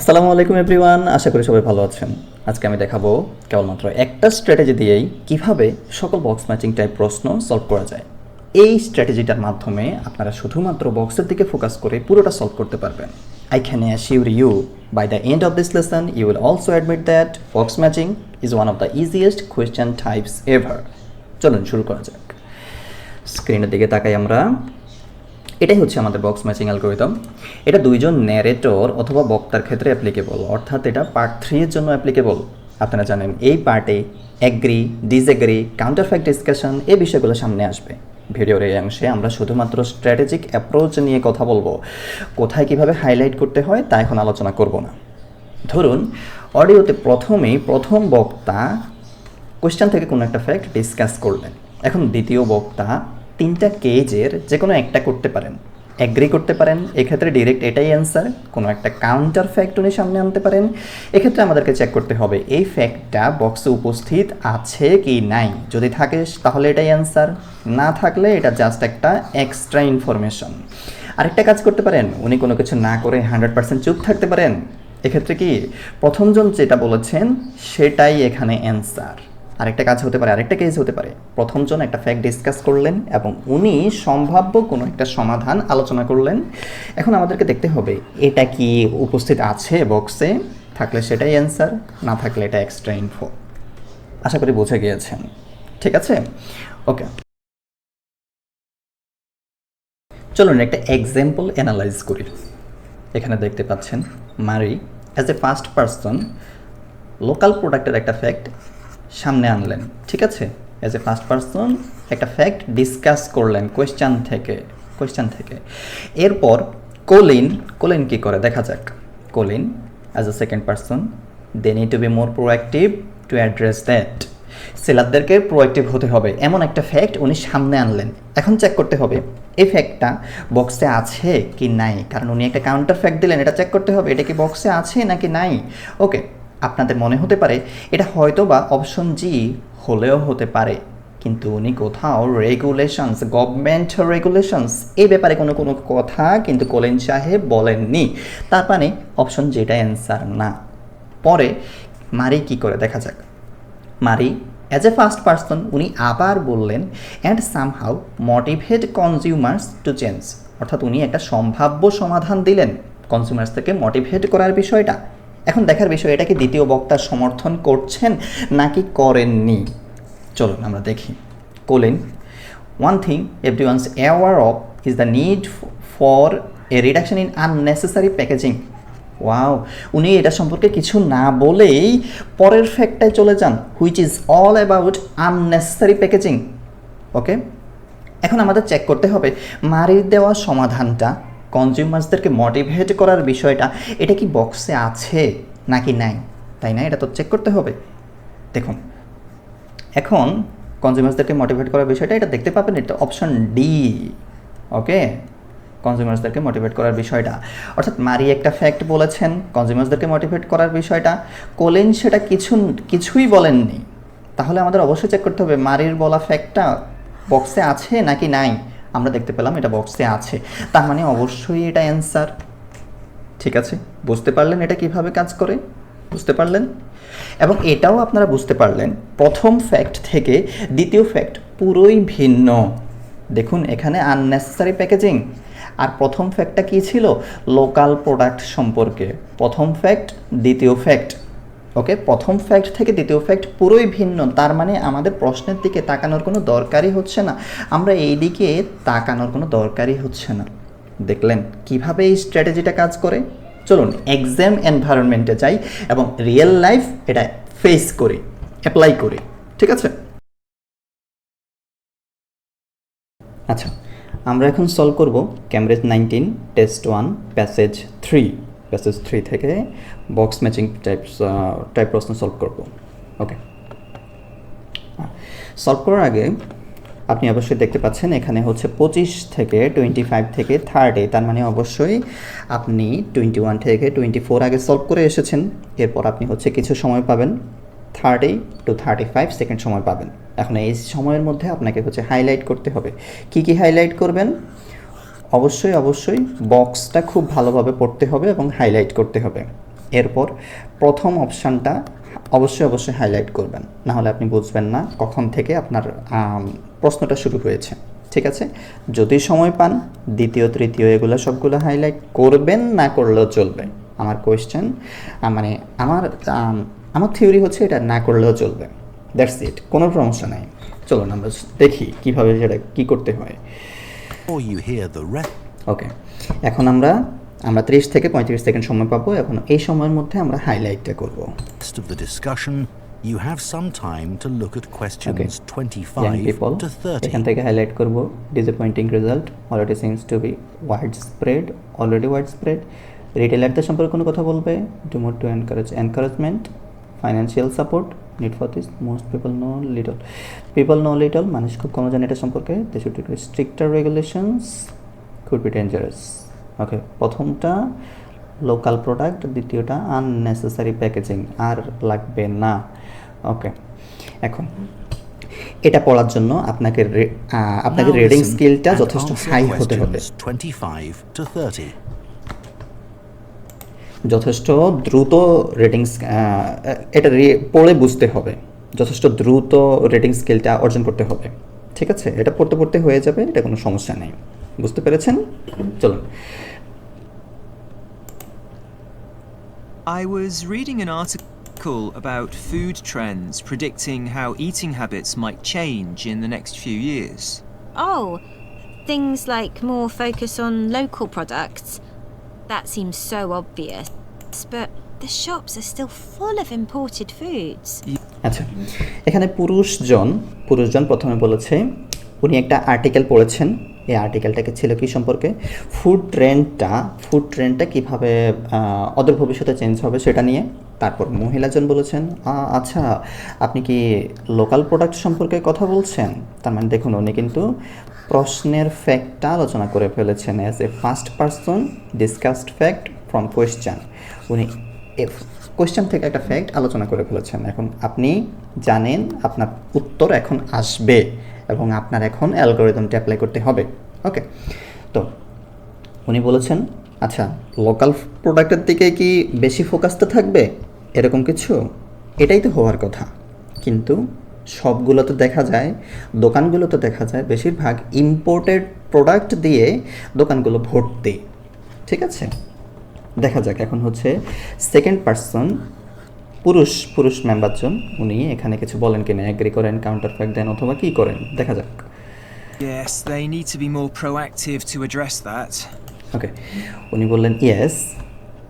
আসসালামু আলাইকুম এভরিওয়ান, আশা করি সবাই ভালো আছেন। আজকে আমি দেখাবো কেবলমাত্র একটা স্ট্র্যাটেজি দিয়েই কীভাবে সকল বক্স ম্যাচিং টাইপ প্রশ্ন সলভ করা যায়। এই স্ট্র্যাটেজিটার মাধ্যমে আপনারা শুধুমাত্র বক্সের দিকে ফোকাস করে পুরোটা সলভ করতে পারবেন। I can assure you by the end of this lesson you will also admit that box matching is one of the easiest question types ever চলুন শুরু করা যাক। স্ক্রিনের দিকে তাকাই আমরা। এটাই হচ্ছে আমাদের বক্স ম্যাচিং অ্যালগোরিদম এটা দুইজন ন্যারেটর অথবা বক্তার ক্ষেত্রে অ্যাপ্লিকেবল অর্থাৎ এটা পার্ট থ্রি এর জন্য অ্যাপ্লিকেবল আপনারা জানেন, এই পার্টে agree disagree counter fact discussion এই বিষয়গুলো সামনে আসবে। ভিডিওর এই অংশে আমরা শুধুমাত্র স্ট্র্যাটেজিক অ্যাপ্রোচ নিয়ে কথা বলব। কোথায় কীভাবে হাইলাইট করতে হয় তা এখন আলোচনা করব না। ধরুন, অডিওতে প্রথমেই প্রথম বক্তা কোয়েশ্চেন থেকে কোনো একটা ফ্যাক্ট ডিসকাস করলেন। এখন দ্বিতীয় বক্তা তিনটা কেজের যে কোনো একটা করতে পারেন। অ্যাগ্রি করতে পারেন, এক্ষেত্রে ডিরেক্ট এটাই অ্যান্সার কোনো একটা কাউন্টার ফ্যাক্ট উনি সামনে আনতে পারেন। এক্ষেত্রে আমাদেরকে চেক করতে হবে, এই ফ্যাক্টটা বক্সে উপস্থিত আছে কি নাই? যদি থাকে, তাহলে এটাই অ্যান্সার না থাকলে এটা জাস্ট একটা এক্সট্রা ইনফরমেশন আরেকটা কাজ করতে পারেন, উনি কোনো কিছু না করে হান্ড্রেড পার্সেন্ট চুপ থাকতে পারেন। এক্ষেত্রে কি, প্রথমজন যেটা বলেছেন, সেটাই এখানে অ্যান্সার আরেকটা কাজ হতে পারে, আরেকটা কেস হতে পারে। প্রথমজন একটা ফ্যাক্ট ডিসকাস করলেন এবং উনি সম্ভাব্য কোনো একটা সমাধান আলোচনা করলেন। এখন আমাদেরকে দেখতে হবে, এটা কি উপস্থিত আছে বক্সে থাকলে সেটাই অ্যান্সার না থাকলে এটা এক্সট্রা ইনফো আশা করি বুঝে গিয়েছেন। ঠিক আছে? ওকে চলুন একটা এক্সাম্পল অ্যানালাইজ করি। এখানে দেখতে পাচ্ছেন Mari as a first person local প্রোডাক্টের একটা ফ্যাক্ট সামনে আনলেন, ঠিক আছে? অ্যাজ এ ফার্স্ট পার্সন একটা ফ্যাক্ট ডিসকাস করলেন কোয়েশ্চান থেকে কোয়েশ্চান থেকে। এরপর কোলিন কোলিন কি করে? দেখা যাক। Colin as a second person they need to be more proactive to address that সেলারদেরকে proactive হতে হবে। এমন একটা ফ্যাক্ট উনি সামনে আনলেন। এখন চেক করতে হবে, এই ফ্যাক্টটা বক্সে আছে কি নাই? কারণ উনি একটা কাউন্টার ফ্যাক্ট দিলেন, এটা চেক করতে হবে, এটা কি বক্সে আছে নাকি নাই? ওকে আপনাদের মনে হতে পারে, এটা হয়তো বা অপশন জি হলেও হতে পারে। কিন্তু উনি কোথাও রেগুলেশনস গভর্নমেন্ট রেগুলেশনস এই ব্যাপারে কোনো কোনো কথা কিন্তু কোলেন সাহেব বলেননি। তার মানে অপশন যেটা অ্যান্সার না। পরে মারি কি করে দেখা যাক। মারি অ্যাজ এ ফার্স্ট পার্সন উনি আবার বললেন and somehow motivate consumers to change অর্থাৎ উনি একটা সম্ভাব্য সমাধান দিলেন কনজিউমার্স থেকে মোটিভেট করার বিষয়টা। এখন দেখার বিষয় এটাকে দ্বিতীয় বক্তার সমর্থন করছেন নাকি করেননি? চলুন আমরা দেখি। Colin one thing everyone's aware of is the need for a reduction in unnecessary packaging wow উনি এটা সম্পর্কে কিছু না বলেই পরের ফ্যাক্টটায় চলে যান which is all about unnecessary packaging okay এখন আমাদের চেক করতে হবে, মারির দেওয়া সমাধানটা কনজিউমার্সদেরকে মোটিভেট করার বিষয়টা, এটা কি বক্সে আছে নাকি নাই? তাই না? এটা তো চেক করতে হবে। দেখুন, এখন কনজিউমার্সদেরকে মোটিভেট করার বিষয়টা, এটা দেখতে পাবেন, এটা অপশন ডি ওকে কনজিউমার্সদেরকে মোটিভেট করার বিষয়টা। অর্থাৎ মারি একটা ফ্যাক্ট বলেছেন কনজিউমার্সদেরকে মোটিভেট করার বিষয়টা। কোলেন সেটা কিছু, কিছুই বলেননি। তাহলে আমাদের অবশ্যই চেক করতে হবে, মারির বলা ফ্যাক্টটা বক্সে আছে নাকি নাই? আমরা দেখতে পেলাম, এটা বক্সে আছে। তার মানে অবশ্যই এটা অ্যান্সার ঠিক আছে? বুঝতে পারলেন এটা কীভাবে কাজ করে? বুঝতে পারলেন? এবং এটাও আপনারা বুঝতে পারলেন, প্রথম ফ্যাক্ট থেকে দ্বিতীয় ফ্যাক্ট পুরোই ভিন্ন। দেখুন, এখানে আননেসেসারি প্যাকেজিং আর প্রথম ফ্যাক্টটা কী ছিল? লোকাল প্রোডাক্ট সম্পর্কে। প্রথম ফ্যাক্ট দ্বিতীয় ফ্যাক্ট ওকে প্রথম ফ্যাক্ট থেকে দ্বিতীয় ফ্যাক্ট পুরোই ভিন্ন, তার মানে আমাদের প্রশ্নের দিকে তাকানোর কোনো দরকারই হচ্ছে না। আমরা এই দিকে তাকানোর কোনো দরকারই হচ্ছে না। দেখলেন কীভাবে এই স্ট্র্যাটেজিটা কাজ করে? চলুন এক্সাম এনভায়রনমেন্টে যাই এবং রিয়েল লাইফ এটা ফেস করি অ্যাপ্লাই করি, ঠিক আছে? আচ্ছা আমরা এখন সলভ করব Cambridge nineteen test one passage three passage three থেকে বক্স ম্যাচিং টাইপস টাইপ প্রশ্ন সলভ করব। ওকে সলভ করার আগে আপনি অবশ্যই দেখতে পাচ্ছেন এখানে হচ্ছে পঁচিশ থেকে টোয়েন্টি ফাইভ থেকে থার্টি তার মানে অবশ্যই আপনি টোয়েন্টি ওয়ান থেকে টোয়েন্টি ফোর আগে সলভ করে এসেছেন। এরপর আপনি হচ্ছে কিছু সময় পাবেন thirty two thirty five second সময় পাবেন। এখন এই সময়ের মধ্যে আপনাকে হচ্ছে হাইলাইট করতে হবে। কি কি হাইলাইট করবেন? অবশ্যই অবশ্যই বক্সটা খুব ভালোভাবে পড়তে হবে এবং হাইলাইট করতে হবে। এরপর প্রথম অপশানটা অবশ্যই অবশ্যই হাইলাইট করবেন। না হলে আপনি বুঝবেন না কখন থেকে আপনার প্রশ্নটা শুরু হয়েছে। ঠিক আছে? যদি সময় পান দ্বিতীয় তৃতীয় এগুলো সবগুলো হাইলাইট করবেন না করলেও চলবে। আমার কোয়েশ্চেন মানে আমার আম, আমার থিওরি হচ্ছে এটা না করলেও চলবে। দ্যাটস ইট কোনো সমস্যা নাই। চলুন আমরা দেখি কীভাবে সেটা কী করতে হয়। Before you hear the rest. ওকে এখন আমরা আমরা ত্রিশ থেকে পঁয়ত্রিশ সেকেন্ড সময় পাবো। এখন এই সময়ের মধ্যে আমরা হাইলাইটটা করব। Of the discussion, you have some time to look at questions young 25 people to এখান থেকে হাইলাইট করব। Disappointing result already seems to be widespread already widespread রিটেলারদের সম্পর্কে কোনো কথা বলবে? To more to encourage encouragement financial support need for this most people know little people know little মানুষ খুব কম জানে এটা সম্পর্কে। They should stricter regulations could be dangerous okay প্রথমটা লোকাল প্রোডাক্ট দ্বিতীয়টা আননেসেসারি প্যাকেজিং আর লাগবে না। ওকে এখন এটা পড়ার জন্য আপনাকে আপনাকে রিডিং স্কিলটা যথেষ্ট হাই হতে হবে। questions 25 to 30. যথেষ্ট দ্রুত রেটিংস এটা পড়ে বুঝতে হবে যথেষ্ট দ্রুত রেটিং স্কেলটা অর্জন করতে হবে ঠিক আছে এটা পড়তে পড়তে হয়ে যাবে এটা কোনো সমস্যা নেই বুঝতে পেরেছেন চলুন I was reading an article about food trends predicting how eating habits might change in the next few years. Oh, things like more focus on local products. That seems so obvious. But the shops are still full of imported foods. আচ্ছা এখানে পুরুষজন পুরুষজন প্রথমে বলেছে, উনি একটা article পড়েছেন এই আর্টিকেলটাকে ছিল কি সম্পর্কে ফুড ট্রেন্ডটা ফুড ট্রেন্ডটা কীভাবে অদূর ভবিষ্যতে চেঞ্জ হবে সেটা নিয়ে তারপর মহিলাজন বলেছেন আচ্ছা আপনি কি লোকাল প্রোডাক্ট সম্পর্কে কথা বলছেন? তার মানে দেখুন, উনি কিন্তু প্রশ্নের ফ্যাক্টটা আলোচনা করে ফেলেছেন as a first person discussed fact from question উনি কোয়েশ্চেন থেকে একটা ফ্যাক্ট আলোচনা করে ফেলেছেন। এখন আপনি জানেন, আপনার উত্তর এখন আসবে এবং আপনার এখন অ্যালগোরিদমটা অ্যাপ্লাই করতে হবে। ওকে তো উনি বলেছেন আচ্ছা লোকাল প্রোডাক্টের দিকে কি বেশি ফোকাসটা থাকবে? এরকম কিছু? এটাই তো হওয়ার কথা। কিন্তু সবগুলোতে দেখা যায় দোকানগুলোতে দেখা যায় বেশিরভাগ ইম্পোর্টেড প্রোডাক্ট দিয়ে দোকানগুলো ভর্তি। ঠিক আছে? দেখা যাক এখন হচ্ছে সেকেন্ড পার্সন পুরুষ পুরুষ মেম্বারজন উনি এখানে কিছু বলেন কিনা অ্যাগ্রি করেন কাউন্টার ফ্যাক্ট দেন অথবা কী করেন? দেখা যাক। Yes, they need to be more proactive to address that. ওকে উনি বললেন ইয়েস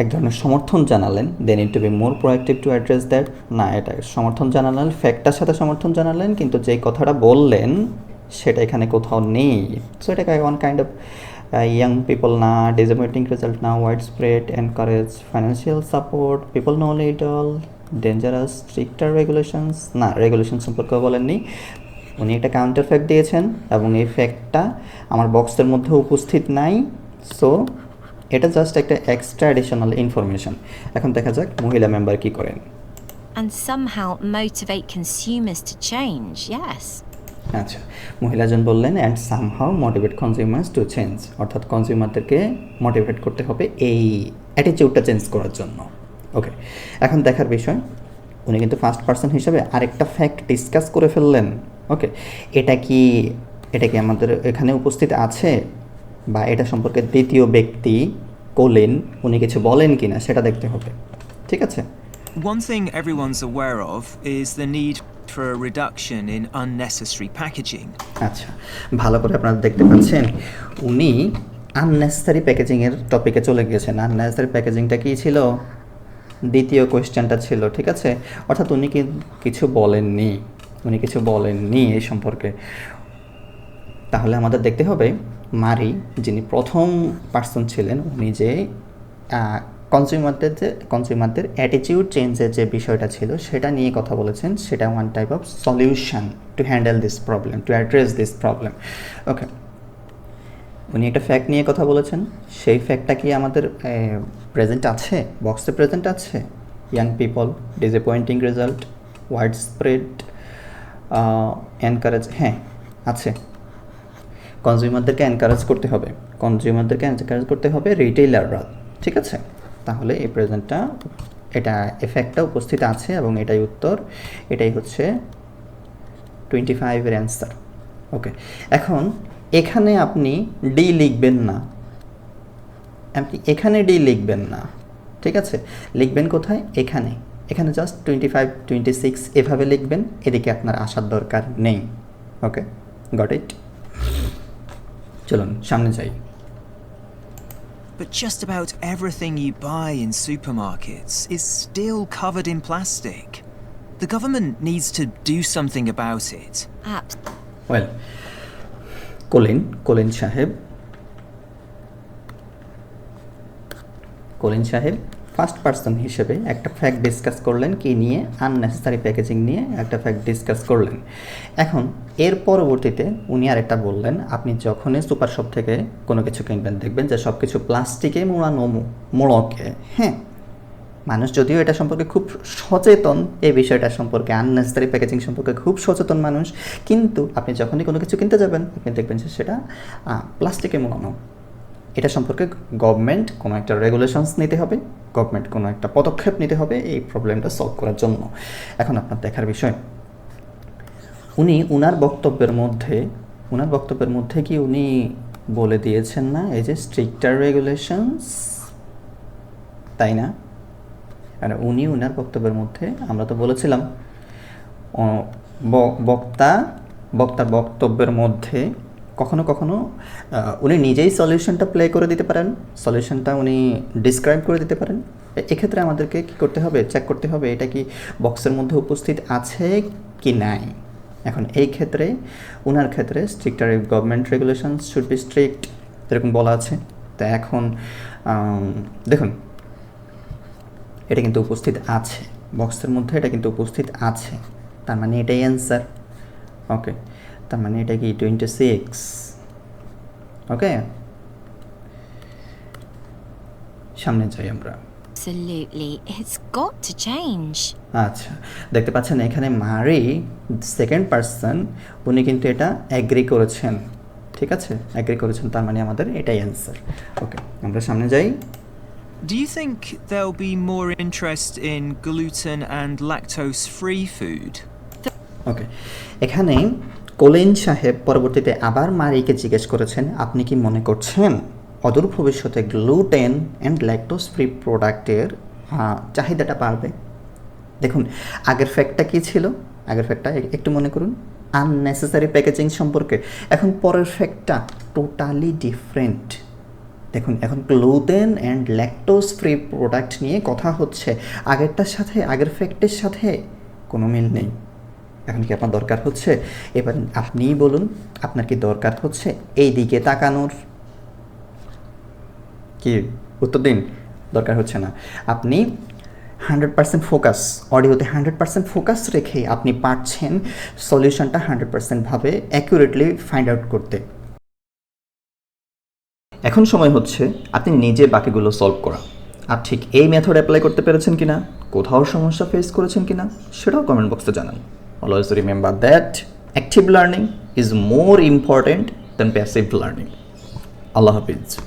এক ধরনের সমর্থন জানালেন। Then need to be more proactive to address that না, এটা সমর্থন জানালেন ফ্যাক্টটার সাথে সমর্থন জানালেন, কিন্তু যেই কথাটা বললেন, সেটা এখানে কোথাও নেই। সো এটাকে one kind of young people না ডিসঅ্যাপয়েন্টিং রেজাল্ট না widespread encourage financial support people know little dangerous stricter regulations না রেগুলেশন সম্পর্কে বলেননি। উনি একটা কাউন্টার ফ্যাক্ট দিয়েছেন, এবং এই ফ্যাক্টটা আমার বক্সের মধ্যে উপস্থিত নাই। সো এটা জাস্ট একটা এক্সট্রা অ্যাডিশনাল ইনফরমেশন এখন দেখা যাক মহিলা মেম্বার কি করেন। And somehow motivate consumers to change, yes. আচ্ছা মহিলাজন বললেন and somehow motivate consumers to change অর্থাৎ কনজিউমারদেরকে মোটিভেট করতে হবে এই অ্যাটিটিউডটা চেঞ্জ করার জন্য। ওকে এখন দেখার বিষয় উনি কিন্তু ফার্স্ট পার্সন হিসেবে আরেকটা ফ্যাক্ট ডিসকাস করে ফেললেন। ওকে এটা কি এটা কি আমাদের এখানে উপস্থিত আছে? বা এটা সম্পর্কে দ্বিতীয় ব্যক্তি কোলেন উনি কিছু বলেন কি না সেটা দেখতে হবে। ঠিক আছে? One thing everyone's aware of is the need for a reduction in unnecessary packaging. আচ্ছা ভালো করে আপনারা দেখতে পাচ্ছেন উনি আননেসেসারি প্যাকেজিংয়ের টপিকে চলে গিয়েছেন। আননেসেসারি প্যাকেজিংটা কী ছিল? দ্বিতীয় কোয়েশ্চেনটা ছিল ঠিক আছে? অর্থাৎ উনি কি কিছু বলেননি উনি কিছু বলেননি এই সম্পর্কে। তাহলে আমাদের দেখতে হবে মারি, যিনি প্রথম পার্সন ছিলেন, উনি যে কনজিউমারদের যে কনজিউমারদের অ্যাটিটিউড চেঞ্জের যে বিষয়টা ছিল, সেটা নিয়ে কথা বলেছেন। সেটা one type of solution to handle this problem to address this problem okay উনি একটা ফ্যাক্ট নিয়ে কথা বলেছেন। সেই ফ্যাক্টটা কি আমাদের প্রেজেন্ট আছে? বক্সে প্রেজেন্ট আছে? Young people disappointing result widespread encourage হ্যাঁ আছে। কনজিউমারদেরকে এনকারেজ করতে হবে। কনজিউমারদেরকে এনকারেজ করতে হবে রিটেইলাররা ঠিক আছে? তাহলে এই প্রেজেন্টটা এটা এফেক্টটা উপস্থিত আছে এবং এটাই উত্তর, এটাই হচ্ছে টোয়েন্টি ফাইভের অ্যান্সার ওকে এখন, এখানে আপনি ডি লিখবেন না। আপনি এখানে ডি লিখবেন না, ঠিক আছে? লিখবেন কোথায়? এখানে। এখানে just twenty five twenty six এভাবে লিখবেন, এদিকে আপনার আসার দরকার নেই ওকে গট ইট চলুন সামনে যাই But just about everything you buy in supermarkets is still covered in plastic. The government needs to do something about it. Abs- well Colin Colin সাহেব কলিন সাহেব First person হিসেবে একটা ফ্যাক্ট ডিসকাস করলেন, কি নিয়ে? আননেসেসারি প্যাকেজিং নিয়ে একটা fact discuss করলেন। এখন, এর পরবর্তীতে উনি আরেকটা বললেন, আপনি যখনই সুপার শপ থেকে কোনো কিছু কিনবেন, দেখবেন যে সব কিছু প্লাস্টিকে মোড়ানো মোড়কে। হ্যাঁ মানুষ যদিও এটা সম্পর্কে খুব সচেতন এই বিষয়টা সম্পর্কে আননেসেসারি প্যাকেজিং সম্পর্কে খুব সচেতন মানুষ, কিন্তু আপনি যখনই কোনো কিছু কিনতে যাবেন, আপনি দেখবেন যে সেটা প্লাস্টিকে মোড়ানো। এটা সম্পর্কে গভর্নমেন্ট কোনো একটা রেগুলেশনস নিতে হবে গভর্নমেন্ট কোনো একটা পদক্ষেপ নিতে হবে এই প্রবলেমটা সলভ করার জন্য। এখন আপনার দেখার বিষয়, উনি উনার বক্তব্যের মধ্যে, উনার বক্তব্যের মধ্যে কি উনি বলে দিয়েছেন না, এই যে স্ট্রিক্টার রেগুলেশনস তাই না? আর উনি উনার বক্তব্যের মধ্যে, আমরা তো বলেছিলাম বক্তা বক্তার বক্তব্যের মধ্যে কখনো কখনো উনি নিজেই সলিউশনটা প্লে করে দিতে পারেন সলিউশনটা উনি ডিসক্রাইব করে দিতে পারেন। এক্ষেত্রে আমাদেরকে কি করতে হবে? চেক করতে হবে এটা কি বক্সের মধ্যে উপস্থিত আছে কি নাই। এখন এই ক্ষেত্রে, উনার ক্ষেত্রে stricter government regulation should be strict এরকম বলা আছে। তা এখন দেখুন, এটা কিন্তু উপস্থিত আছে। বক্সের মধ্যে এটা কিন্তু উপস্থিত আছে। তার মানে এটাই অ্যান্সার ওকে তার মানে এটা কি টোয়েন্টি সিক্স ওকে সামনে যাই আমরা Absolutely. It's got to change. আচ্ছা দেখতে পাচ্ছেন এখানে মারি সেকেন্ড পার্সন উনি কিন্তু এটা অ্যাগ্রি করেছেন ঠিক আছে অ্যাগ্রি করেছেন তার মানে আমাদের এটাই অ্যান্সার ওকে আমরা সামনে যাই Do you think there'll be more interest in gluten and lactose free food? ওকে এখানে কোলেন সাহেব পরবর্তীতে আবার মারিকে জিজ্ঞেস করেছেন, আপনি কি মনে করছেন অদূর ভবিষ্যতে গ্লুটেন অ্যান্ড ল্যাকটোস ফ্রি প্রোডাক্টের চাহিদাটা বাড়বে? দেখুন, আগের ফ্যাক্টটা কী ছিল? আগের ফ্যাক্টটা একটু মনে করুন। আননেসেসারি প্যাকেজিং সম্পর্কে। এখন পরের ফ্যাক্টটা টোটালি ডিফারেন্ট দেখুন, এখন gluten and lactose free product নিয়ে কথা হচ্ছে। আগেরটার সাথে, আগের ফ্যাক্টের সাথে কোনো মিল নেই। এখন কি আপনার দরকার হচ্ছে? এবার আপনিই বলুন, আপনার কি দরকার হচ্ছে? এই দিকে তাকানোর। কি? উত্তর দিন। দরকার হচ্ছে না। আপনি হান্ড্রেড পার্সেন্ট ফোকাস, অডিওতে হান্ড্রেড পার্সেন্ট ফোকাস রেখে আপনি পারছেন সলিউশনটা হান্ড্রেড পার্সেন্টভাবে অ্যাকুরেটলি ফাইন্ড আউট করতে। এখন সময় হচ্ছে আপনি নিজে বাকিগুলো সলভ করা। আর ঠিক এই মেথড অ্যাপ্লাই করতে পেরেছেন কিনা, কোথাও সমস্যা ফেস করেছেন কিনা, সেটাও কমেন্ট বক্সে জানান। always remember that active learning is more important than passive learning. Allah Hafiz.